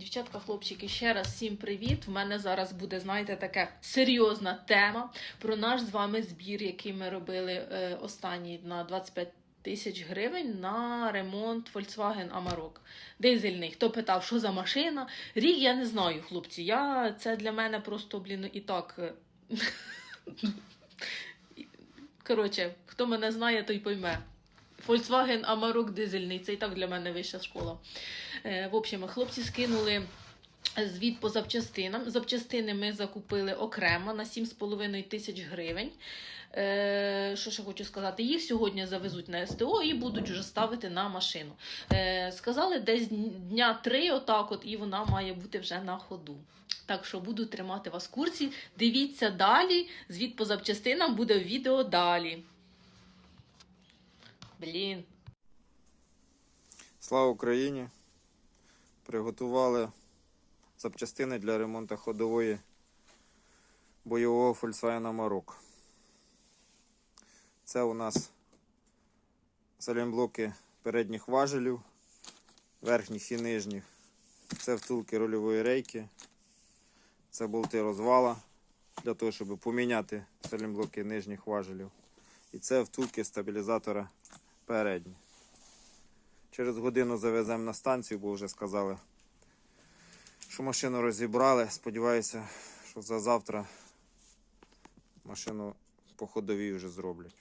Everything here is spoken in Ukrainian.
Дівчатка, хлопчики, ще раз всім привіт. В мене зараз буде, знаєте, така серйозна тема про наш з вами збір, який ми робили е, останній на 25 тисяч гривень на ремонт Volkswagen Amarok. Дизельний. Хто питав, що за машина? Рік я не знаю, хлопці. Я, це для мене просто, блін, і так. е, Коротше, хто мене знає, той пойме. Volkswagen Amarok дизельний, це і так для мене вища школа. Е, в общем, хлопці скинули звіт по запчастинам. Запчастини ми закупили окремо на 7,5 тисяч гривень. Е, що ще хочу сказати? Їх сьогодні завезуть на СТО і будуть вже ставити на машину. Е, сказали, десь дня три, отак, от, і вона має бути вже на ходу. Так що буду тримати вас в курсі. Дивіться далі. Звіт по запчастинам буде в відео далі. Блін. Слава Україні! Приготували запчастини для ремонту ходової бойового Volkswagen Amarok. Це у нас салімблоки передніх важелів, верхніх і нижніх. Це втулки рульової рейки. Це болти розвала для того, щоб поміняти салімблоки нижніх важелів. І це втулки стабілізатора передні. Через годину завеземо на станцію, бо вже сказали, що машину розібрали. Сподіваюся, що за завтра машину по ходовій вже зроблять.